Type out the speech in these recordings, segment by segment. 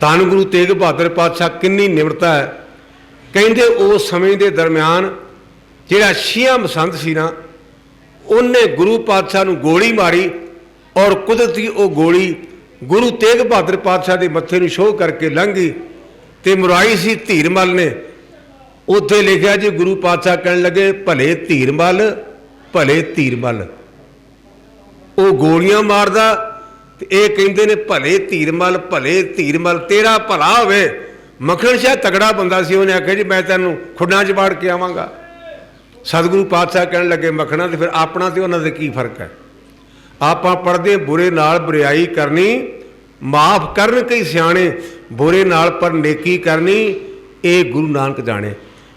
ਧੰਨ ਗੁਰੂ ਤੇਗ ਬਹਾਦਰ ਪਾਤਸ਼ਾਹ ਕਿੰਨੀ ਨਿਮਰਤਾ ਹੈ। ਕਹਿੰਦੇ ਉਸ ਸਮੇਂ ਦੇ ਦਰਮਿਆਨ ਜਿਹੜਾ ਸ਼ੀਆ ਮਸੰਦ ਸੀ ਨਾ, ਉਹਨੇ ਗੁਰੂ ਪਾਤਸ਼ਾਹ ਨੂੰ ਗੋਲੀ ਮਾਰੀ ਔਰ ਕੁਦਰਤੀ ਉਹ ਗੋਲੀ ਗੁਰੂ ਤੇਗ ਬਹਾਦਰ ਪਾਤਸ਼ਾਹ ਦੇ ਮੱਥੇ ਨੂੰ ਸ਼ੋਅ ਕਰਕੇ ਲੰਘੀ ਤੇ ਮੁਰਾਈ ਸੀ ਧੀਰਮਲ ਨੇ। ਉੱਥੇ ਲਿਖਿਆ ਜੀ, ਗੁਰੂ ਪਾਤਸ਼ਾਹ ਕਹਿਣ ਲੱਗੇ, ਭਲੇ ਧੀਰਮਲ ਭਲੇ ਧੀਰਮਲ। ਉਹ ਗੋਲੀਆਂ ਮਾਰਦਾ ਤੇ ਇਹ ਕਹਿੰਦੇ ਨੇ, ਭਲੇ ਧੀਰਮਲ ਭਲੇ ਧੀਰਮਲ ਤੇਰਾ ਭਲਾ ਹੋਵੇ। ਮੱਖਣ ਸ਼ਾਹ ਤਗੜਾ ਬੰਦਾ ਸੀ, ਉਹਨੇ ਆਖਿਆ ਜੀ, ਮੈਂ ਤੈਨੂੰ ਖੁੱਡਾਂ 'ਚ ਬਾੜ ਕੇ ਆਵਾਂਗਾ। ਸਤਿਗੁਰੂ ਪਾਤਸ਼ਾਹ ਕਹਿਣ ਲੱਗੇ ਮੱਖਣਾ ਤੇ, ਫਿਰ ਆਪਣਾ ਤੇ ਉਹਨਾਂ ਦੇ ਕੀ ਫ਼ਰਕ ਹੈ? ਆਪਾਂ ਪੜਦੇ ਬੁਰੇ ਨਾਲ ਬੁਰਾਈ ਕਰਨੀ, ਮਾਫ ਕਰਨ ਕਈ ਸਿਆਣੇ, ਬੁਰੇ ਨਾਲ ਪਰ ਨੇਕੀ ਕਰਨੀ, ਇਹ ਗੁਰੂ ਨਾਨਕ ਜਾਣੇ।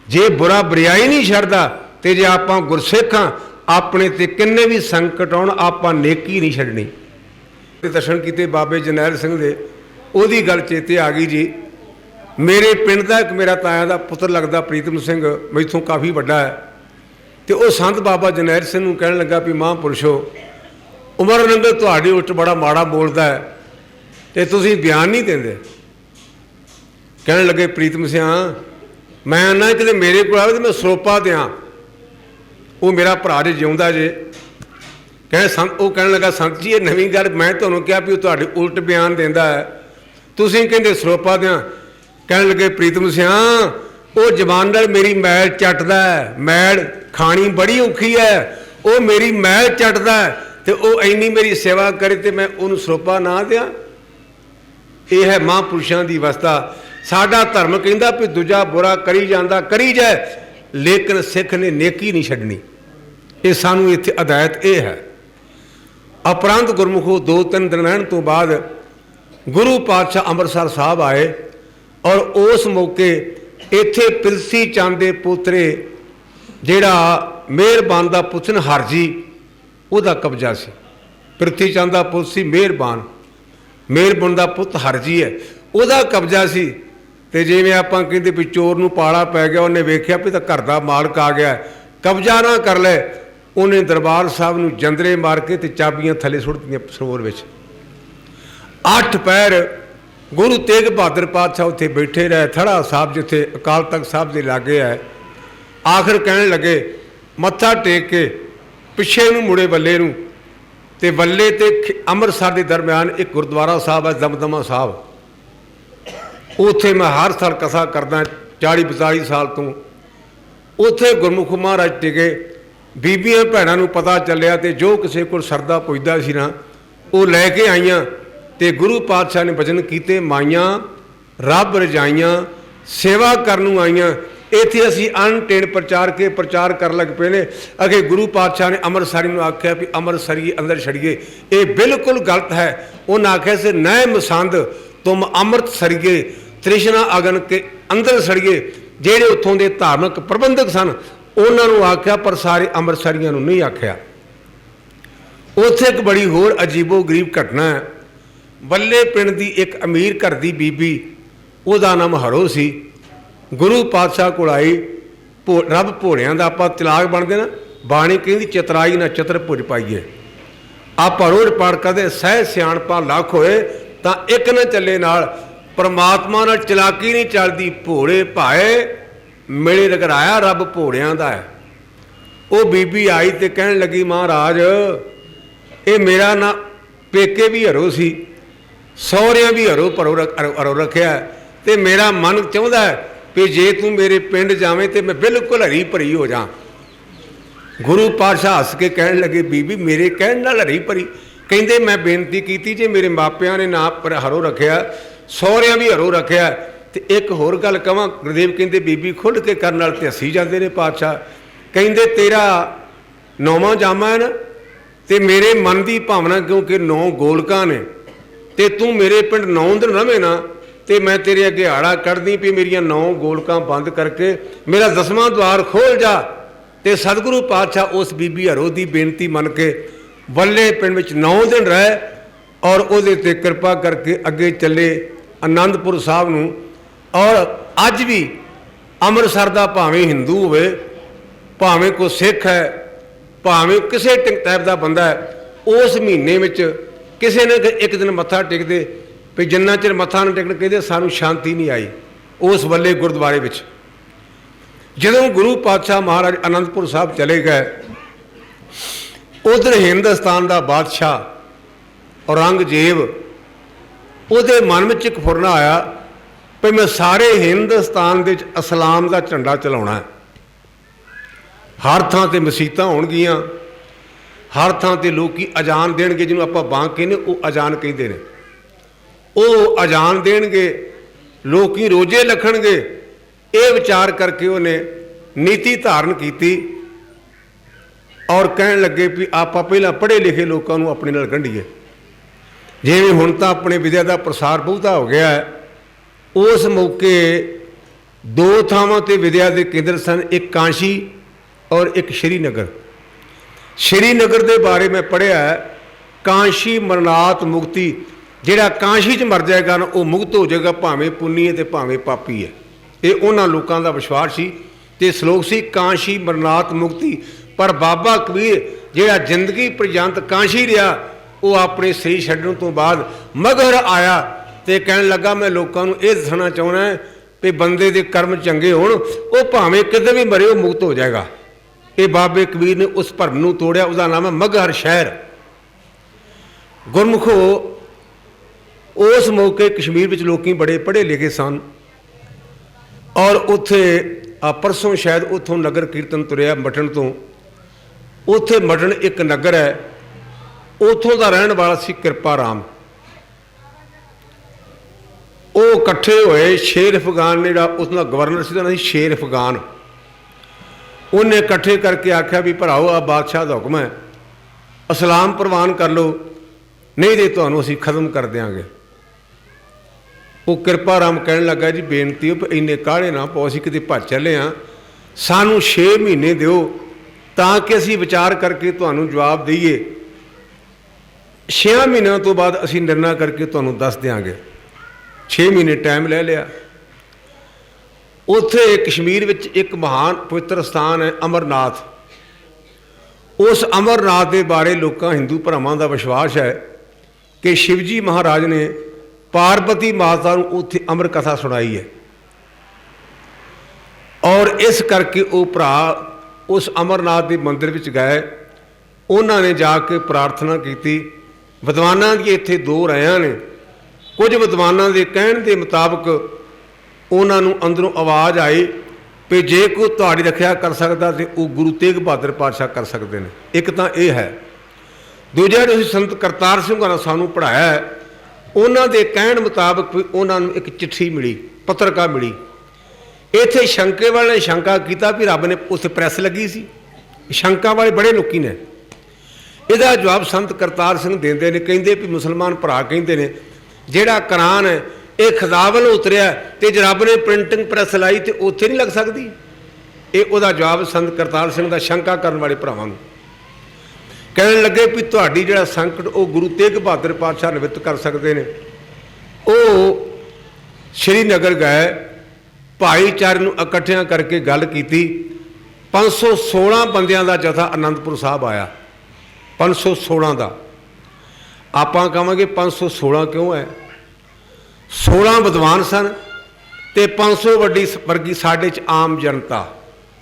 ਜੇ ਬੁਰਾ ਬੁਰਾਈ ਨਹੀਂ ਛੱਡਦਾ, ਤੇ ਜੇ ਆਪਾਂ ਗੁਰਸਿੱਖਾਂ ਆਪਣੇ ਤੇ ਕਿੰਨੇ ਵੀ ਸੰਕਟ ਆਉਣ, ਆਪਾਂ ਨੇਕੀ ਨਹੀਂ ਛੱਡਣੀ। ਤੇ ਦਰਸ਼ਨ ਕੀਤੇ ਬਾਬੇ ਜਰਨੈਲ ਸਿੰਘ ਦੇ, ਉਹਦੀ ਗੱਲ ਚੇਤੇ ਆ ਗਈ ਜੀ। ਮੇਰੇ ਪਿੰਡ ਦਾ ਇੱਕ ਮੇਰਾ ਤਾਇਆ ਦਾ ਪੁੱਤਰ ਲੱਗਦਾ ਪ੍ਰੀਤਮ ਸਿੰਘ, ਮੈਥੋਂ ਕਾਫੀ ਵੱਡਾ ਹੈ। ਤੇ ਉਹ ਸੰਤ ਬਾਬਾ ਜਰਨੈਲ ਸਿੰਘ ਨੂੰ ਕਹਿਣ ਲੱਗਾ ਵੀ ਮਹਾਂਪੁਰਸ਼ੋ, ਉਮਰ ਨੰਗਲ ਤੁਹਾਡੇ ਉੱਤੇ ਬੜਾ ਮਾੜਾ ਬੋਲਦਾ ਹੈ, ਤੇ ਤੁਸੀਂ ਬਿਆਨ ਨਹੀਂ ਦਿੰਦੇ। ਕਹਿਣ ਲੱਗੇ ਪ੍ਰੀਤਮ ਸਿਆ, ਮੈਂ ਨਾ ਕਿਤੇ ਮੇਰੇ ਕੋਲ ਆਵੇ ਤੇ ਮੈਂ ਸਰੋਪਾ ਦਿਆਂ। ਉਹ ਮੇਰਾ ਭਰਾ ਜੇ ਜਿਉਂਦਾ ਜੇ। ਕਹਿੰਦੇ ਸੰਤ ਉਹ ਕਹਿਣ ਲੱਗਾ ਸੰਤ ਜੀ, ਇਹ ਨਵੀਂ ਗੱਲ ਮੈਂ ਤੁਹਾਨੂੰ ਕਿਹਾ ਵੀ ਉਹ ਤੁਹਾਡੇ ਉਲਟ ਬਿਆਨ ਦਿੰਦਾ ਹੈ। ਤੁਸੀਂ ਕਹਿੰਦੇ ਸਰੋਪਾ ਦਿਆਂ। ਕਹਿਣ ਲੱਗੇ, ਪ੍ਰੀਤਮ ਸਿਆ, ਉਹ ਜ਼ਬਾਨ ਨਾਲ ਮੇਰੀ ਮੈਲ ਚੱਟਦਾ ਹੈ। ਮੈਲ ਖਾਣੀ ਬੜੀ ਔਖੀ ਹੈ। ਉਹ ਮੇਰੀ ਮੈਲ ਚੱਟਦਾ ਹੈ ਤੇ ਉਹ ਇੰਨੀ ਮੇਰੀ ਸੇਵਾ ਕਰੇ ਤੇ ਮੈਂ ਉਹਨੂੰ ਸਰੋਪਾ ਨਾ ਦਿਆਂ। ਇਹ ਹੈ ਮਹਾਂਪੁਰਸ਼ਾਂ ਦੀ ਅਵਸਥਾ। ਸਾਡਾ ਧਰਮ ਕਹਿੰਦਾ ਵੀ ਦੂਜਾ ਬੁਰਾ ਕਰੀ ਜਾਂਦਾ, ਕਰੀ ਜਾਏ, ਲੇਕਿਨ ਸਿੱਖ ਨੇ ਨੇਕੀ ਨਹੀਂ ਛੱਡਣੀ। ਇਹ ਸਾਨੂੰ ਇੱਥੇ ਹਦਾਇਤ ਇਹ ਹੈ। ਅਪਰੰਤ ਗੁਰਮੁਖੋ ਦੋ ਤਿੰਨ ਦਿਨ ਰਹਿਣ ਤੋਂ ਬਾਅਦ ਗੁਰੂ ਪਾਤਸ਼ਾਹ ਅੰਮ੍ਰਿਤਸਰ ਸਾਹਿਬ ਆਏ ਔਰ ਉਸ ਮੌਕੇ ਇੱਥੇ ਪਿਲਸੀ ਚੰਦ ਦੇ ਪੋਤਰੇ ਜਿਹੜਾ ਮਿਹਰਬਾਨ ਦਾ ਪੁੱਛਨ ਹਰਜੀ, ਉਹਦਾ ਕਬਜ਼ਾ ਸੀ। ਪ੍ਰਿਥੀ ਚੰਦ ਦਾ ਪੁੱਤ ਸੀ ਮਿਹਰਬਾਨ। ਮਿਹਰਬਾਨ ਦਾ ਪੁੱਤ ਹਰਜੀ ਹੈ। ਉਹਦਾ ਕਬਜ਼ਾ ਸੀ ਤੇ ਜਿਵੇਂ ਆਪਾਂ ਕਹਿੰਦੇ ਵੀ ਚੋਰ ਨੂੰ ਪਾਲਾ ਪੈ ਗਿਆ, ਉਹਨੇ ਵੇਖਿਆ ਵੀ ਤਾਂ ਘਰ ਦਾ ਮਾਲਕ ਆ ਗਿਆ। ਕਬਜ਼ਾ ਨਾ ਕਰ ਲੈ। ਉਹਨੇ ਦਰਬਾਰ ਸਾਹਿਬ ਨੂੰ ਜੰਦਰੇ ਮਾਰ ਕੇ ਤੇ ਚਾਬੀਆਂ ਥੱਲੇ ਸੁੱਟ ਦਿੱਤੀਆਂ ਸਰੋਵਰ ਵਿੱਚ। ਅੱਠ ਪੈਰ ਗੁਰੂ ਤੇਗ ਬਹਾਦਰ ਪਾਤਸ਼ਾਹ ਉੱਥੇ ਬੈਠੇ ਰਹੇ, ਥੜਾ ਸਾਹਿਬ ਜਿੱਥੇ ਅਕਾਲ ਤਖਤ ਸਾਹਿਬ ਦੇ ਲਾਗੇ ਹੈ। ਆਖਰ ਕਹਿਣ ਲੱਗੇ, ਮੱਥਾ ਟੇਕ ਕੇ ਪਿੱਛੇ ਨੂੰ ਮੁੜੇ ਬੱਲੇ ਨੂੰ ਤੇ ਬੱਲੇ ਤੇ ਅੰਮ੍ਰਿਤਸਰ ਦੇ ਦਰਮਿਆਨ ਇੱਕ ਗੁਰਦੁਆਰਾ ਸਾਹਿਬ ਹੈ, ਦਮਦਮਾ ਸਾਹਿਬ। ਉੱਥੇ ਮੈਂ ਹਰ ਸਾਲ ਕਥਾ ਕਰਦਾ 40 42 ਸਾਲ ਤੋਂ। ਉੱਥੇ ਗੁਰਮੁਖ ਮਹਾਰਾਜ ਟਿਕੇ ਬੀਬੀਆਂ ਭੈਣਾਂ ਨੂੰ ਪਤਾ ਚੱਲਿਆ ਤੇ ਜੋ ਕਿਸੇ ਕੋਲ ਸਰਦਾ ਪੁੱਜਦਾ ਸੀ ਨਾ, ਉਹ ਲੈ ਕੇ ਆਈਆਂ ਤੇ ਗੁਰੂ ਪਾਤਸ਼ਾਹ ਨੇ ਵਚਨ ਕੀਤੇ, ਮਾਈਆਂ, ਰੱਬ ਰਜਾਈਆਂ, ਸੇਵਾ ਕਰਨ ਨੂੰ ਆਈਆਂ। ਇੱਥੇ ਅਸੀਂ ਅਣਟੇਣ ਪ੍ਰਚਾਰ ਕੇ ਪ੍ਰਚਾਰ ਕਰਨ ਲੱਗ ਪਏ ਨੇ। ਅਗੇ ਗੁਰੂ ਪਾਤਸ਼ਾਹ ਨੇ ਅੰਮ੍ਰਿਤਸਰੀ ਨੂੰ ਆਖਿਆ ਵੀ ਅੰਮ੍ਰਿਤਸਰੀ ਅੰਦਰ ਛੜੀਏ ਇਹ ਬਿਲਕੁਲ ਗਲਤ ਹੈ। ਉਹਨਾਂ ਆਖਿਆ ਸੇ, ਨੈ ਮਸੰਦ, ਤੁਮ ਅੰਮ੍ਰਿਤ ਸਰੀਏ, ਤ੍ਰਿਸ਼ਨਾ ਅਗਨ ਕੇ ਅੰਦਰ ਸੜੀਏ, ਜਿਹੜੇ ਉੱਥੋਂ ਦੇ ਧਾਰਮਿਕ ਪ੍ਰਬੰਧਕ ਸਨ ਉਹਨਾਂ ਨੂੰ ਆਖਿਆ, ਪਰ ਸਾਰੇ ਅੰਮ੍ਰਿਤਸਰੀਆਂ ਨੂੰ ਨਹੀਂ ਆਖਿਆ। ਉੱਥੇ ਇੱਕ ਬੜੀ ਹੋਰ ਅਜੀਬੋ ਗਰੀਬ ਘਟਨਾ ਹੈ। ਬੱਲੇ ਪਿੰਡ ਦੀ ਇੱਕ ਅਮੀਰ ਘਰ ਦੀ ਬੀਬੀ, ਉਹਦਾ ਨਾਮ ਹਰੋ ਸੀ। ਗੁਰੂ ਪਾਤਸ਼ਾਹ ਕੋਲ ਆਈ। ਭੋ- ਰੱਬ ਭੋਲਿਆਂ ਦਾ ਆਪਾਂ ਤਲਾਕ ਬਣਦੇ ਨਾ, ਬਾਣੀ ਕਹਿੰਦੀ, ਚਤਰਾਈ ਨਾ ਚਤਰ ਭੁਜ ਪਾਈਏ। ਆਪਾਂ ਰੋਜ਼ ਪਾੜ ਕਰਦੇ, ਸਹਿ ਸਿਆਣਪਾ ਲੱਖ ਹੋਏ, ਤਾਂ ਇੱਕ ਨਾ ਚੱਲੇ ਨਾਲ, ਪਰਮਾਤਮਾ ਨਾਲ ਚਲਾਕੀ ਨਹੀਂ ਚੱਲਦੀ, ਭੋਲੇ ਭਾਏ। ਮਿਲੇ ਰਗਰਾਇਆ ਰੱਬ ਭੋੜਿਆਂ ਦਾ ਹੈ। ਉਹ ਬੀਬੀ ਆਈ ਤੇ ਕਹਿਣ ਲੱਗੀ, ਮਹਾਰਾਜ, ਇਹ ਮੇਰਾ ਨਾ, ਪੇਕੇ ਵੀ ਹਰੋ ਸੀ, ਸਹੁਰਿਆਂ ਵੀ ਹਰੋ ਪਰੋ ਰੱਖ- ਰੱਖਿਆ ਤੇ ਮੇਰਾ ਮਨ ਚਾਹੁੰਦਾ ਹੈ ਕਿ ਜੇ ਤੂੰ ਮੇਰੇ ਪਿੰਡ ਜਾਵੇਂ ਤੇ ਮੈਂ ਬਿਲਕੁਲ ਹਰੀ ਭਰੀ ਹੋ ਜਾ ਗੁਰੂ ਪਾਤਸ਼ਾਹ ਹੱਸ ਕੇ ਕਹਿਣ ਲੱਗੇ, ਬੀਬੀ, ਮੇਰੇ ਕਹਿਣ ਨਾਲ ਹਰੀ ਭਰੀ। ਕਹਿੰਦੇ, ਮੈਂ ਬੇਨਤੀ ਕੀਤੀ, ਜੇ ਮੇਰੇ ਮਾਪਿਆਂ ਨੇ ਨਾ ਪਰ, ਹਰੋ ਰੱਖਿਆ, ਸਹੁਰਿਆਂ ਵੀ ਹਰੋ ਰੱਖਿਆ ਤੇ ਇੱਕ ਹੋਰ ਗੱਲ ਕਵਾਂ, ਗੁਰਦੇਵ ਕਹਿੰਦੇ ਬੀਬੀ ਖੁੱਲ ਕੇ ਕਰਨ ਨਾਲ ਤੇ ਹੱਸੀ ਜਾਂਦੇ ਨੇ ਪਾਤਸ਼ਾਹ। ਕਹਿੰਦੇ ਤੇਰਾ ਨੌਵਾਂ ਜਾਮਾ ਹੈ ਨਾ, ਤੇ ਮੇਰੇ ਮਨ ਦੀ ਭਾਵਨਾ ਕਿਉਂਕਿ ਨੌ ਗੋਲਕਾਂ ਨੇ, ਤੇ ਤੂੰ ਮੇਰੇ ਪਿੰਡ ਨੌ ਦਿਨ ਰਵੇਂ ਨਾ, ਤੇ ਮੈਂ ਤੇਰੇ ਅੱਗੇ ਹਾੜਾ ਕੱਢਦੀ ਵੀ ਮੇਰੀਆਂ ਨੌ ਗੋਲਕਾਂ ਬੰਦ ਕਰਕੇ ਮੇਰਾ ਦਸਵਾਂ ਦਵਾਰ ਖੋਲ ਜਾ। ਤੇ ਸਤਿਗੁਰੂ ਪਾਤਸ਼ਾਹ ਉਸ ਬੀਬੀ ਹਰੋ ਦੀ ਬੇਨਤੀ ਮੰਨ ਕੇ ਵੱਲੇ ਪਿੰਡ ਵਿੱਚ 9 ਦਿਨ ਰਹਿ ਔਰ ਉਹਦੇ ਤੇ ਕਿਰਪਾ ਕਰਕੇ ਅੱਗੇ ਚੱਲੇ ਆਨੰਦਪੁਰ ਸਾਹਿਬ ਨੂੰ ਔਰ ਅੱਜ ਵੀ ਅੰਮ੍ਰਿਤਸਰ ਦਾ ਭਾਵੇਂ ਹਿੰਦੂ ਹੋਵੇ, ਭਾਵੇਂ ਕੋਈ ਸਿੱਖ ਹੈ, ਭਾਵੇਂ ਕਿਸੇ ਟਾਈਪ ਦਾ ਬੰਦਾ ਹੈ, ਉਸ ਮਹੀਨੇ ਵਿੱਚ ਕਿਸੇ ਨੇ ਇੱਕ ਦਿਨ ਮੱਥਾ ਟੇਕਦੇ, ਵੀ ਜਿੰਨਾ ਚਿਰ ਮੱਥਾ ਨਾ ਟੇਕਣ ਕਹਿੰਦੇ ਸਾਨੂੰ ਸ਼ਾਂਤੀ ਨਹੀਂ ਆਈ ਉਸ ਵੱਲੇ ਗੁਰਦੁਆਰੇ ਵਿੱਚ। ਜਦੋਂ ਗੁਰੂ ਪਾਤਸ਼ਾਹ ਮਹਾਰਾਜ ਅਨੰਦਪੁਰ ਸਾਹਿਬ ਚਲੇ ਗਏ, ਉਧਰ ਹਿੰਦੁਸਤਾਨ ਦਾ ਬਾਦਸ਼ਾਹ ਔਰੰਗਜ਼ੇਬ ਉਹਦੇ ਮਨ ਵਿੱਚ ਇੱਕ ਫੁਰਨਾ ਆਇਆ ਵੀ ਮੈਂ ਸਾਰੇ ਹਿੰਦੁਸਤਾਨ ਦੇ ਵਿੱਚ ਇਸਲਾਮ ਦਾ ਝੰਡਾ ਚਲਾਉਣਾ ਹੈ। ਹਰ ਥਾਂ ਤੇ ਮਸੀਤਾਂ ਹੋਣਗੀਆਂ, ਹਰ ਥਾਂ ਤੇ ਲੋਕੀ ਅਜ਼ਾਨ ਦੇਣਗੇ, ਜਿਹਨੂੰ ਆਪਾਂ ਬਾਂਗ ਕਹਿੰਦੇ ਉਹ ਅਜ਼ਾਨ ਕਹਿੰਦੇ ਨੇ। ਉਹ ਅਜ਼ਾਨ ਦੇਣਗੇ, ਲੋਕੀ ਰੋਜੇ ਲਖਣਗੇ ਇਹ ਵਿਚਾਰ ਕਰਕੇ ਉਹਨੇ ਨੀਤੀ ਧਾਰਨ ਕੀਤੀ ਔਰ ਕਹਿਣ ਲੱਗੇ ਵੀ ਆਪਾਂ ਪਹਿਲਾਂ ਪੜ੍ਹੇ ਲਿਖੇ ਲੋਕਾਂ ਨੂੰ ਆਪਣੇ ਨਾਲ ਗੰਢੀਏ। ਜਿਵੇਂ ਹੁਣ ਤਾਂ ਆਪਣੇ ਵਿਦਿਆ ਦਾ ਪ੍ਰਸਾਰ ਬਹੁਤਾ ਹੋ ਗਿਆ ਹੈ। ਉਸ ਮੌਕੇ ਦੋ ਥਾਵਾਂ ਤੇ ਵਿਦਿਆ ਦੇ ਕੇਂਦਰ ਸਨ, ਇੱਕ ਕਾਂਸ਼ੀ ਔਰ ਇੱਕ ਸ਼੍ਰੀਨਗਰ ਸ਼੍ਰੀਨਗਰ ਦੇ ਬਾਰੇ ਮੈਂ ਪੜ੍ਹਿਆ ਕਾਂਸ਼ੀ ਮਰਨਾਤ ਮੁਕਤੀ, ਜਿਹੜਾ ਕਾਂਸ਼ੀ 'ਚ ਮਰ ਜਾਏਗਾ ਨਾ, ਉਹ ਮੁਕਤ ਹੋ ਜਾਏਗਾ, ਭਾਵੇਂ ਪੁੰਨੀ ਹੈ ਤੇ ਭਾਵੇਂ ਪਾਪੀ ਹੈ ਇਹ ਉਹਨਾਂ ਲੋਕਾਂ ਦਾ ਵਿਸ਼ਵਾਸ ਸੀ ਤੇ ਸ਼ਲੋਕ ਸੀ, ਕਾਂਸ਼ੀ ਮਰਨਾਤ ਮੁਕਤੀ। ਪਰ ਬਾਬਾ ਕਬੀਰ ਜਿਹੜਾ ਜ਼ਿੰਦਗੀ ਪ੍ਰਜੰਤ ਕਾਂਸ਼ੀ ਰਿਹਾ, ਉਹ ਆਪਣੇ ਸਰੀਰ ਛੱਡਣ ਤੋਂ ਬਾਅਦ ਮਗਰ ਆਇਆ। ਤੇ ਕਹਿਣ ਲੱਗਾ, ਮੈਂ ਲੋਕਾਂ ਨੂੰ ਇਹ ਦੱਸਣਾ ਚਾਹੁੰਦਾ ਹੈ ਵੀ ਬੰਦੇ ਦੇ ਕਰਮ ਚੰਗੇ ਹੋਣ, ਉਹ ਭਾਵੇਂ ਕਿਤੇ ਵੀ ਮਰੇ, ਉਹ ਮੁਕਤ ਹੋ ਜਾਏਗਾ। ਇਹ ਬਾਬੇ ਕਬੀਰ ਨੇ ਉਸ ਭਰਮ ਨੂੰ ਤੋੜਿਆ, ਉਹਦਾ ਨਾਮ ਹੈ ਮਗਹਰ ਸ਼ਹਿਰ। ਗੁਰਮੁਖੋ, ਉਸ ਮੌਕੇ ਕਸ਼ਮੀਰ ਵਿੱਚ ਲੋਕੀ ਬੜੇ ਪੜ੍ਹੇ ਲਿਖੇ ਸਨ ਔਰ ਉੱਥੇ, ਆ ਪਰਸੋਂ ਸ਼ਾਇਦ ਉੱਥੋਂ ਨਗਰ ਕੀਰਤਨ ਤੁਰਿਆ ਮਟਣ ਤੋਂ। ਉੱਥੇ ਮਟਣ ਇੱਕ ਨਗਰ ਹੈ, ਉੱਥੋਂ ਦਾ ਰਹਿਣ ਵਾਲਾ ਸੀ ਕਿਰਪਾ ਰਾਮ। ਉਹ ਇਕੱਠੇ ਹੋਏ, ਸ਼ੇਰ ਅਫਗਾਨ ਨੇ ਜਿਹੜਾ ਉਸ ਦਾ ਗਵਰਨਰ ਸੀ ਉਹਦਾ ਨਾਂ ਸੀ ਸ਼ੇਰ ਅਫਗਾਨ। ਉਹਨੇ ਇਕੱਠੇ ਕਰਕੇ ਆਖਿਆ ਵੀ ਭਰਾਓ ਆ ਬਾਦਸ਼ਾਹ ਦਾ ਹੁਕਮ ਹੈ। ਇਸਲਾਮ ਪ੍ਰਵਾਨ ਕਰ ਲਓ, ਨਹੀਂ ਤੇ ਤੁਹਾਨੂੰ ਅਸੀਂ ਖਤਮ ਕਰ ਦਿਆਂਗੇ। ਉਹ ਕਿਰਪਾ ਰਾਮ ਕਹਿਣ ਲੱਗਾ, ਜੀ ਬੇਨਤੀ ਹੈ ਇੰਨੇ ਕਾਹਲੇ ਨਾ ਪਾਓ, ਅਸੀਂ ਕਿਤੇ ਭੱਜ ਚੱਲੇ ਆ ਸਾਨੂੰ 6 ਮਹੀਨੇ ਦਿਓ, ਤਾਂ ਕਿ ਅਸੀਂ ਵਿਚਾਰ ਕਰਕੇ ਤੁਹਾਨੂੰ ਜਵਾਬ ਦਈਏ। 6 ਮਹੀਨਿਆਂ ਤੋਂ ਬਾਅਦ ਅਸੀਂ ਨਿਰਣਾ ਕਰਕੇ ਤੁਹਾਨੂੰ ਦੱਸ ਦਿਆਂਗੇ। 6 ਮਹੀਨੇ ਟਾਈਮ ਲੈ ਲਿਆ। ਉੱਥੇ ਕਸ਼ਮੀਰ ਵਿੱਚ ਇੱਕ ਮਹਾਨ ਪਵਿੱਤਰ ਸਥਾਨ ਹੈ ਅਮਰਨਾਥ। ਉਸ ਅਮਰਨਾਥ ਦੇ ਬਾਰੇ ਲੋਕਾਂ, ਹਿੰਦੂ ਭਰਾਵਾਂ ਦਾ ਵਿਸ਼ਵਾਸ ਹੈ ਕਿ ਸ਼ਿਵਜੀ ਮਹਾਰਾਜ ਨੇ ਪਾਰਵਤੀ ਮਾਤਾ ਨੂੰ ਉੱਥੇ ਅਮਰ ਕਥਾ ਸੁਣਾਈ ਹੈ। ਔਰ ਇਸ ਕਰਕੇ ਉਹ ਭਰਾ ਉਸ ਅਮਰਨਾਥ ਦੇ ਮੰਦਿਰ ਵਿੱਚ ਗਏ। ਉਹਨਾਂ ਨੇ ਜਾ ਕੇ ਪ੍ਰਾਰਥਨਾ ਕੀਤੀ, ਵਿਦਵਾਨਾਂ ਦੀ ਇੱਥੇ ਦੋ ਰਾਇਆਂ ਨੇ। ਕੁਝ ਵਿਦਵਾਨਾਂ ਦੇ ਕਹਿਣ ਦੇ ਮੁਤਾਬਕ ਉਹਨਾਂ ਨੂੰ ਅੰਦਰੋਂ ਆਵਾਜ਼ ਆਈ ਕਿ ਜੇ ਕੋਈ ਤੁਹਾਡੀ ਰੱਖਿਆ ਕਰ ਸਕਦਾ ਤੇ ਉਹ ਗੁਰੂ ਤੇਗ ਬਹਾਦਰ ਪਾਤਸ਼ਾਹ ਕਰ ਸਕਦੇ ਨੇ। ਇੱਕ ਤਾਂ ਇਹ ਹੈ। ਦੂਜਾ ਤੁਸੀਂ ਸੰਤ ਕਰਤਾਰ ਸਿੰਘ ਹੋਰਾਂ ਸਾਨੂੰ ਪੜਾਇਆ ਉਹਨਾਂ ਦੇ ਕਹਿਣ ਮੁਤਾਬਕ ਵੀ ਉਹਨਾਂ ਨੂੰ ਇੱਕ ਚਿੱਠੀ ਮਿਲੀ, ਪੱਤਰਕਾ ਮਿਲੀ। ਇੱਥੇ ਸ਼ੰਕੇ ਵਾਲੇ ਨੇ ਸ਼ੰਕਾ ਕੀਤਾ ਵੀ ਰੱਬ ਨੇ ਉੱਥੇ ਪ੍ਰੈਸ ਲੱਗੀ ਸੀ। ਸ਼ੰਕਾ ਵਾਲੇ ਬੜੇ ਲੋਕੀ ਨੇ। ਇਹਦਾ ਜਵਾਬ ਸੰਤ ਕਰਤਾਰ ਸਿੰਘ ਦਿੰਦੇ ਨੇ, ਕਹਿੰਦੇ ਵੀ ਮੁਸਲਮਾਨ ਭਰਾ ਕਹਿੰਦੇ ਨੇ ਜਿਹੜਾ ਕੁਰਾਨ ਹੈ ਇਹ ਖੁਦਾ ਵੱਲੋਂ ਉਤਰਿਆ ਤੇ ਜੇ ਰੱਬ ਨੇ ਪ੍ਰਿੰਟਿੰਗ ਪ੍ਰੈਸ ਲਾਈ ਤੇ ਉੱਥੇ ਨਹੀਂ ਲੱਗ ਸਕਦੀ? ਇਹ ਉਹਦਾ ਜਵਾਬ ਸੰਤ ਕਰਤਾਰ ਸਿੰਘ ਦਾ ਸ਼ੰਕਾ ਕਰਨ ਵਾਲੇ ਭਰਾਵਾਂ ਨੂੰ। ਕਹਿਣ ਲੱਗੇ ਵੀ ਤੁਹਾਡੀ ਜਿਹੜਾ ਸੰਕਟ, ਉਹ ਗੁਰੂ ਤੇਗ ਬਹਾਦਰ ਪਾਤਸ਼ਾਹ ਨਿਵਿੱਤ ਕਰ ਸਕਦੇ ਨੇ। ਉਹ ਸ਼੍ਰੀਨਗਰ ਗਏ, ਭਾਈਚਾਰੇ ਨੂੰ ਇਕੱਠਿਆਂ ਕਰਕੇ ਗੱਲ ਕੀਤੀ। 516 ਬੰਦਿਆਂ ਦਾ ਜਥਾ ਆਨੰਦਪੁਰ ਸਾਹਿਬ ਆਇਆ। 516 ਦਾ। ਆਪਾਂ ਕਹਾਂਗੇ 516 ਕਿਉਂ ਹੈ? 16 ਵਿਦਵਾਨ ਸਨ ਤੇ 500 ਵੱਡੀ ਵਰਗੀ ਸਾਡੇ ਚ ਆਮ ਜਨਤਾ,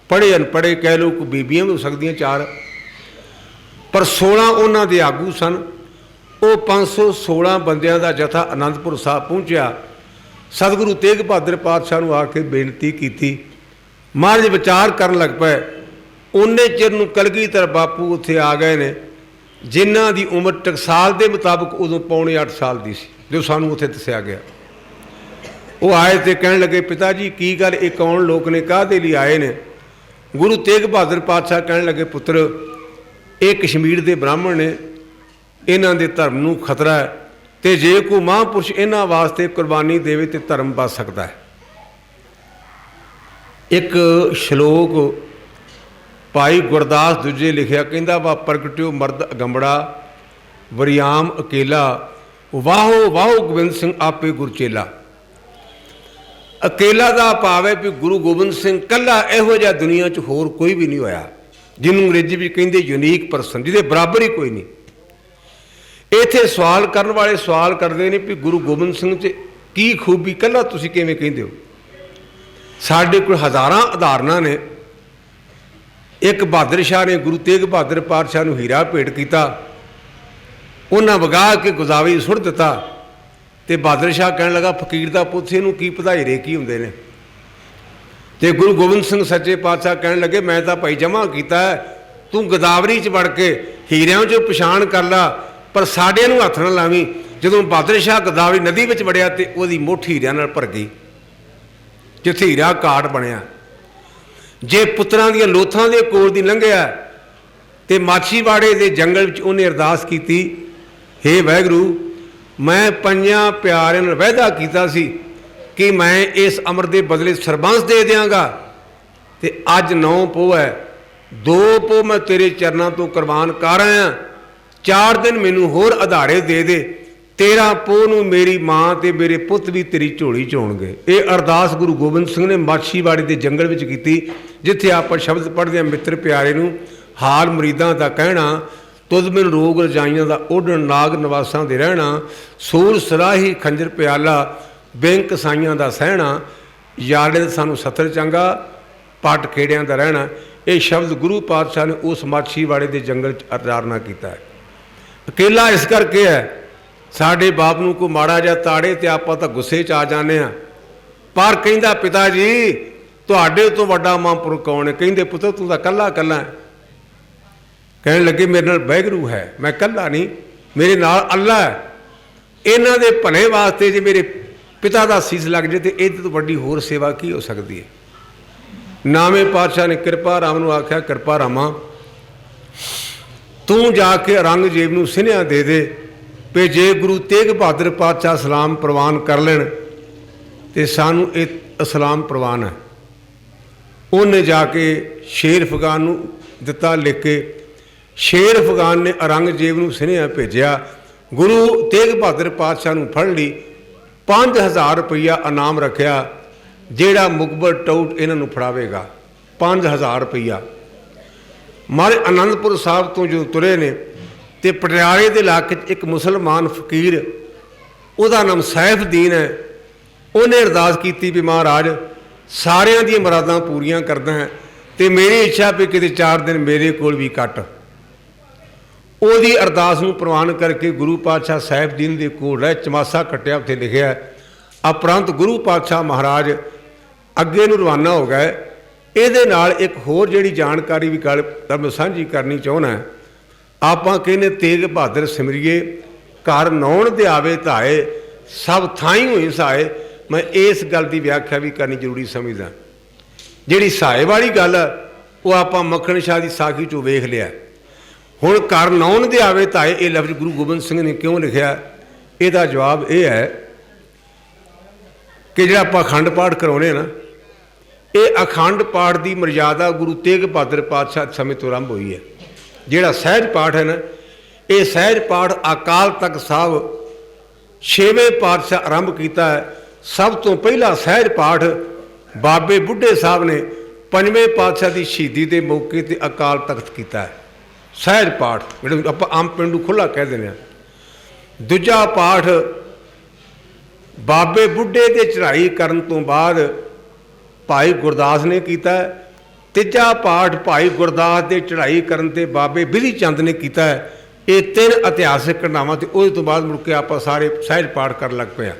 ਪੜ੍ਹੇ ਅਨਪੜ੍ਹੇ, ਕਹਿ ਲੋ ਕੋ ਬੀਬੀਆਂ ਵੀ ਹੋ ਸਕਦੀਆਂ ਚਾਰ, ਪਰ 16 ਉਹਨਾਂ ਦੇ ਆਗੂ ਸਨ। ਉਹ 516 ਬੰਦਿਆਂ ਦਾ ਜਥਾ ਆਨੰਦਪੁਰ ਸਾਹਿਬ ਪਹੁੰਚਿਆ। ਸਤਿਗੁਰੂ ਤੇਗ ਬਹਾਦਰ ਪਾਤਸ਼ਾਹ ਨੂੰ ਆ ਕੇ ਬੇਨਤੀ ਕੀਤੀ। ਮਹਾਰਾਜ ਵਿਚਾਰ ਕਰਨ ਲੱਗ ਪਏ। ਉਹਨੇ ਚਿਰ ਨੂੰ ਕਲਗੀਧਰ ਬਾਪੂ ਉੱਥੇ ਆ ਗਏ ਨੇ। ਜਿਨ੍ਹਾਂ ਦੀ ਉਮਰ ਟਕਸਾਲ ਦੇ ਮੁਤਾਬਕ ਉਦੋਂ ਪੌਣੇ 8 ਸਾਲ ਦੀ ਸੀ, ਜੋ ਸਾਨੂੰ ਉੱਥੇ ਦੱਸਿਆ ਗਿਆ। ਉਹ ਆਏ ਤੇ ਕਹਿਣ ਲੱਗੇ, ਪਿਤਾ ਜੀ, ਕੀ ਗੱਲ? ਇਹ ਕੌਣ? ਲੋਕ ਨੇ ਕਾਹਦੇ ਲਈ ਆਏ ਨੇ? ਗੁਰੂ ਤੇਗ ਬਹਾਦਰ ਪਾਤਸ਼ਾਹ ਕਹਿਣ ਲੱਗੇ, ਪੁੱਤਰ, ਇਹ ਕਸ਼ਮੀਰ ਦੇ ਬ੍ਰਾਹਮਣ ਨੇ। ਇਹਨਾਂ ਦੇ ਧਰਮ ਨੂੰ ਖਤਰਾ ਹੈ ਤੇ ਜੇ ਕੋਈ ਮਹਾਂਪੁਰਸ਼ ਇਹਨਾਂ ਵਾਸਤੇ ਕੁਰਬਾਨੀ ਦੇਵੇ ਤੇ ਧਰਮ ਬਚ ਸਕਦਾ ਹੈ। ਇੱਕ ਸ਼ਲੋਕ ਭਾਈ ਗੁਰਦਾਸ ਦੂਜੇ ਲਿਖਿਆ, ਕਹਿੰਦਾ ਵਾ ਪ੍ਰਗਟਿਓ ਮਰਦ ਅਗੰਬੜਾ, ਵਰਿਆਮ ਅਕੇਲਾ, ਵਾਹੋ ਵਾਹੋ ਗੋਬਿੰਦ ਸਿੰਘ ਆਪੇ ਗੁਰਚੇਲਾ ਅਕੇਲਾ ਦਾ ਭਾਵ ਹੈ ਵੀ ਗੁਰੂ ਗੋਬਿੰਦ ਸਿੰਘ ਕੱਲਾ ਇਹੋ ਜਿਹਾ ਦੁਨੀਆ 'ਚ ਹੋਰ ਕੋਈ ਵੀ ਨਹੀਂ ਹੋਇਆ, ਜਿਹਨੂੰ ਅੰਗਰੇਜ਼ੀ ਵਿੱਚ ਕਹਿੰਦੇ ਯੂਨੀਕ ਪਰਸਨ ਜਿਹਦੇ ਬਰਾਬਰ ਹੀ ਕੋਈ ਨਹੀਂ। ਇੱਥੇ ਸਵਾਲ ਕਰਨ ਵਾਲੇ ਸਵਾਲ ਕਰਦੇ ਨੇ ਵੀ ਗੁਰੂ ਗੋਬਿੰਦ ਸਿੰਘ 'ਚ ਕੀ ਖੂਬੀ, ਕੱਲਾ ਤੁਸੀਂ ਕਿਵੇਂ ਕਹਿੰਦੇ ਹੋ? ਸਾਡੇ ਕੋਲ ਹਜ਼ਾਰਾਂ ਉਦਾਹਰਨਾਂ ਨੇ। ਇੱਕ ਬਹਾਦਰ ਸ਼ਾਹ ਨੇ ਗੁਰੂ ਤੇਗ ਬਹਾਦਰ ਪਾਤਸ਼ਾਹ ਨੂੰ ਹੀਰਾ ਭੇਟ ਕੀਤਾ। ਉਹਨਾਂ ਵਗਾ ਕੇ ਗੁਜ਼ਾਵੀ ਸੁੱਟ ਦਿੱਤਾ ਤੇ ਬਹਾਦਰ ਸ਼ਾਹ ਕਹਿਣ ਲੱਗਾ, ਫਕੀਰ ਦਾ ਪੁੱਤ, ਇਹਨੂੰ ਕੀ ਵਧਾਈ ਰੇ ਕੀ ਹੁੰਦੇ ਨੇ? ਤੇ ਗੁਰੂ ਗੋਬਿੰਦ ਸਿੰਘ ਸੱਚੇ ਪਾਤਸ਼ਾਹ ਕਹਿਣ ਲੱਗੇ, ਮੈਂ ਤਾਂ ਭਾਈ ਜਮਾ ਕੀਤਾ ਤੂੰ ਗਦਾਵਰੀ 'ਚ ਵੜ ਕੇ ਹੀਰਿਆਂ 'ਚੋਂ ਪਛਾਣ ਕਰ ਲਾ, ਪਰ ਸਾਡਿਆਂ ਨੂੰ ਹੱਥ ਨਾ ਲਾਵੀਂ। ਜਦੋਂ ਬਹਾਦਰ ਸ਼ਾਹ ਗਦਾਵਰੀ ਨਦੀ ਵਿੱਚ ਵੜਿਆ ਤੇ ਉਹਦੀ ਮੁੱਠ ਹੀਰਿਆਂ ਨਾਲ ਭਰ ਗਈ, ਜਿੱਥੇ ਹੀਰਾ ਕਾਟ ਬਣਿਆ। ਜੇ ਪੁੱਤਰਾਂ ਦੀਆਂ ਲੋਥਾਂ ਦੇ ਕੋਲ ਦੀ ਲੰਘਿਆ ਤੇ ਮਾਛੀਵਾੜੇ ਦੇ ਜੰਗਲ ਵਿੱਚ ਉਹਨੇ ਅਰਦਾਸ ਕੀਤੀ, ਹੇ ਵਾਹਿਗੁਰੂ ਮੈਂ ਪੰਜਾਂ ਪਿਆਰਿਆਂ ਨਾਲ ਵਾਅਦਾ ਕੀਤਾ ਸੀ ਕਿ ਮੈਂ ਇਸ ਅਮਰ ਦੇ ਬਦਲੇ ਸਰਬੰਸ ਦੇ ਦਿਆਂਗਾ ਤੇ ਅੱਜ ਨੌ ਪੋਹ ਹੈ। ਦੋ ਪੋਹ ਮੈਂ ਤੇਰੇ ਚਰਨਾਂ ਤੋਂ ਕੁਰਬਾਨ ਕਰ ਆਇਆ। ਚਾਰ ਦਿਨ ਮੈਨੂੰ ਹੋਰ ਆਧਾਰੇ ਦੇ ਦੇ। ਤੇਰਾ ਪੋਹ ਨੂੰ ਮੇਰੀ ਮਾਂ ਤੇ ਮੇਰੇ ਪੁੱਤ ਵੀ ਤੇਰੀ ਝੋਲੀ ਚੋਣਗੇ ਇਹ ਅਰਦਾਸ ਗੁਰੂ ਗੋਬਿੰਦ ਸਿੰਘ ਨੇ ਮਾਛੀਵਾੜੀ ਦੇ ਜੰਗਲ ਵਿੱਚ ਕੀਤੀ, ਜਿੱਥੇ ਆਪਾਂ ਸ਼ਬਦ ਪੜ੍ਹਦੇ ਹਾਂ ਮਿੱਤਰ ਪਿਆਰੇ ਨੂੰ, ਹਾਲ ਮੁਰੀਦਾਂ ਦਾ ਕਹਿਣਾ, ਤੁਧ ਮੈਨੂੰ ਰੋਗ ਰਜਾਈਆਂ ਦਾ ਓਢਣ ਨਾਗ ਨਿਵਾਸਾਂ ਦੇ ਰਹਿਣਾ, ਸੂਰ ਸਰਾਹੀ ਖੰਜਰ ਪਿਆਲਾ, ਬੈਂਕ ਸਾਈਆਂ ਦਾ ਸਹਿਣਾ ਯਾਰੇ ਦਾ ਸਾਨੂੰ ਸਤਰ ਚੰਗਾ, ਪਾਟ ਖੇੜਿਆਂ ਦਾ ਰਹਿਣਾ। ਇਹ ਸ਼ਬਦ ਗੁਰੂ ਪਾਤਸ਼ਾਹ ਨੇ ਉਸ ਮਾਛੀਵਾੜੇ ਦੇ ਜੰਗਲ 'ਚ ਅਰਦਾਰਨਾ ਕੀਤਾ ਹੈ। ਇਕੱਲਾ ਇਸ ਕਰਕੇ ਹੈ ਸਾਡੇ ਬਾਪ ਨੂੰ ਕੋ ਮਾੜਾ ਜਿਹਾ ਤਾੜੇ ਤੇ ਆਪਾਂ ਤਾਂ ਗੁੱਸੇ 'ਚ ਆ ਜਾਂਦੇ ਆ ਪਰ ਕਹਿੰਦਾ ਪਿਤਾ ਜੀ, ਤੁਹਾਡੇ ਤੋਂ ਵੱਡਾ ਮਹਾਂਪੁਰਖ ਕੌਣ ਹੈ? ਕਹਿੰਦੇ ਪੁੱਤਰ ਤੂੰ ਤਾਂ ਕੱਲਾ ਕੱਲਾ ਹੈ। ਕਹਿਣ ਲੱਗੇ, ਮੇਰੇ ਨਾਲ ਬੈਗਰੂ ਹੈ। ਮੈਂ ਕੱਲਾ ਨਹੀਂ, ਮੇਰੇ ਨਾਲ ਅੱਲਾ ਹੈ। ਇਹਨਾਂ ਦੇ ਭਲੇ ਵਾਸਤੇ ਜੇ ਮੇਰੇ ਪਿਤਾ ਦਾ ਸੀਸ ਲੱਗ ਜੇ ਤੇ ਇਹਦੇ ਤੋਂ ਵੱਡੀ ਹੋਰ ਸੇਵਾ ਕੀ ਹੋ ਸਕਦੀ ਹੈ? ਨਾਮੇ ਪਾਤਸ਼ਾਹ ਨੇ ਕਿਰਪਾ ਰਾਮ ਨੂੰ ਆਖਿਆ, ਕਿਰਪਾ ਰਾਮਾ, ਤੂੰ ਜਾ ਕੇ ਔਰੰਗਜ਼ੇਬ ਨੂੰ ਸਿਨਿਆ ਦੇ ਦੇ। ਵੀ ਜੇ ਗੁਰੂ ਤੇਗ ਬਹਾਦਰ ਪਾਤਸ਼ਾਹ ਸਲਾਮ ਪ੍ਰਵਾਨ ਕਰ ਲੈਣ, ਤੇ ਸਾਨੂੰ ਇਹ ਇਸਲਾਮ ਪ੍ਰਵਾਨ ਹੈ। ਉਹਨੇ ਜਾ ਕੇ ਸ਼ੇਰ ਅਫਗਾਨ ਨੂੰ ਦਿੱਤਾ ਲਿਖ ਕੇ। ਸ਼ੇਰ ਅਫਗਾਨ ਨੇ ਔਰੰਗਜ਼ੇਬ ਨੂੰ ਸੁਨੇਹਾ ਭੇਜਿਆ, ਗੁਰੂ ਤੇਗ ਬਹਾਦਰ ਪਾਤਸ਼ਾਹ ਨੂੰ ਫੜ ਲਈ 5000 ਰੁਪਈਆ ਇਨਾਮ ਰੱਖਿਆ, ਜਿਹੜਾ ਮੁਕਬਰ ਟਾਊਟ ਇਹਨਾਂ ਨੂੰ ਫੜਾਵੇਗਾ। 5000 ਰੁਪਈਆ। ਮਾਰੇ ਅਨੰਦਪੁਰ ਸਾਹਿਬ ਤੋਂ ਜਦੋਂ ਤੁਰੇ ਨੇ ਤੇ ਪਟਿਆਲੇ ਦੇ ਇਲਾਕੇ 'ਚ ਇੱਕ ਮੁਸਲਮਾਨ ਫਕੀਰ, ਉਹਦਾ ਨਾਮ ਸੈਫਦੀਨ ਹੈ। ਉਹਨੇ ਅਰਦਾਸ ਕੀਤੀ ਵੀ ਮਹਾਰਾਜ, ਸਾਰਿਆਂ ਦੀਆਂ ਮੁਰਾਦਾਂ ਪੂਰੀਆਂ ਕਰਦਾ ਹੈ ਤੇ ਮੇਰੀ ਇੱਛਾ ਵੀ ਕਿਤੇ 4 ਦਿਨ ਮੇਰੇ ਕੋਲ ਵੀ ਕੱਟ। ਉਹਦੀ ਅਰਦਾਸ ਨੂੰ ਪ੍ਰਵਾਨ ਕਰਕੇ ਗੁਰੂ ਪਾਤਸ਼ਾਹ ਸਾਹਿਬਦੀਨ ਦੇ ਕੋਲ ਰਹਿ ਚਮਾਸਾ ਕੱਟਿਆ, ਉੱਥੇ ਲਿਖਿਆ, ਅਪਰੰਤ ਗੁਰੂ ਪਾਤਸ਼ਾਹ ਮਹਾਰਾਜ, ਅੱਗੇ ਨੂੰ ਰਵਾਨਾ ਹੋ ਗਏ। ਇਹਦੇ ਨਾਲ ਇੱਕ ਹੋਰ ਜਿਹੜੀ ਜਾਣਕਾਰੀ ਵੀ ਗੱਲ ਮੈਂ ਸਾਂਝੀ ਕਰਨੀ ਚਾਹੁੰਦਾ ਆਪਾਂ ਕਹਿੰਦੇ ਤੇਗ ਬਹਾਦਰ ਸਿਮਰਿਏ, ਘਰ ਨੌਣ ਦੇ ਆਵੇ ਧਾਏ ਸਭ ਥਾਈ ਹੋਈ ਸਹਾਏ ਮੈਂ ਇਸ ਗੱਲ ਦੀ ਵਿਆਖਿਆ ਵੀ ਕਰਨੀ ਜ਼ਰੂਰੀ ਸਮਝਦਾ। ਜਿਹੜੀ ਸਹਾਏ ਵਾਲੀ ਗੱਲ, ਉਹ ਆਪਾਂ ਮੱਖਣ ਸ਼ਾਹ ਦੀ ਸਾਖੀ ਚੋਂ ਵੇਖ ਲਿਆ। ਹੁਣ ਘਰ ਨੌਣ ਦੇ ਆਵੇ ਧਾਏ ਇਹ ਲਫ਼ਜ਼ ਗੁਰੂ ਗੋਬਿੰਦ ਸਿੰਘ ਨੇ ਕਿਉਂ ਲਿਖਿਆ? ਇਹਦਾ ਜਵਾਬ ਇਹ ਹੈ ਕਿ ਜਿਹੜਾ ਆਪਾਂ ਅਖੰਡ ਪਾਠ ਕਰਾਉਨੇ ਆ ਨਾ, ਇਹ ਅਖੰਡ ਪਾਠ ਦੀ ਮਰਜ਼ਾਦਾ ਗੁਰੂ ਤੇਗ ਬਹਾਦਰ ਪਾਤਸ਼ਾਹ ਸਮੇਂ ਤੋਂ ਆਰੰਭ ਹੋਈ ਹੈ। ਜਿਹੜਾ ਸਹਿਜ ਪਾਠ ਹੈ ਨਾ, ਇਹ ਸਹਿਜ ਪਾਠ ਅਕਾਲ ਤਖਤ ਸਾਹਿਬ ਛੇਵੇਂ ਪਾਤਸ਼ਾਹ ਆਰੰਭ ਕੀਤਾ ਹੈ। ਸਭ ਤੋਂ ਪਹਿਲਾ ਸਹਿਜ ਪਾਠ ਬਾਬੇ ਬੁੱਢੇ ਸਾਹਿਬ ਨੇ ਪੰਜਵੇਂ ਪਾਤਸ਼ਾਹ ਦੀ ਸ਼ਹੀਦੀ ਦੇ ਮੌਕੇ ਤੇ ਅਕਾਲ ਤਖਤ ਕੀਤਾ ਹੈ। ਸਹਿਜ ਪਾਠ, ਜਿਹੜਾ ਆਪਾਂ ਆਮ ਪਿੰਡੂ ਖੁੱਲਾ ਕਹਿ ਦਿੰਦੇ ਆ ਦੂਜਾ ਪਾਠ ਬਾਬੇ ਬੁੱਢੇ ਤੇ ਚੜ੍ਹਾਈ ਕਰਨ ਤੋਂ ਬਾਅਦ ਭਾਈ ਗੁਰਦਾਸ ਨੇ ਕੀਤਾ ਤੀਜਾ ਪਾਠ ਭਾਈ ਗੁਰਦਾਸ ਦੇ ਚੜ੍ਹਾਈ ਕਰਨ ਤੇ ਬਾਬੇ ਬਿਧੀ ਚੰਦ ਨੇ ਕੀਤਾ ਹੈ। ਇਹ ਤਿੰਨ ਇਤਿਹਾਸਕ ਘਟਨਾਵਾਂ ਤੇ ਉਹਦੇ ਤੋਂ ਬਾਅਦ ਮੁੜ ਕੇ ਆਪਾਂ ਸਾਰੇ ਸਹਿਜ ਪਾਠ ਕਰਨ ਲੱਗ ਪਏ ਹਾਂ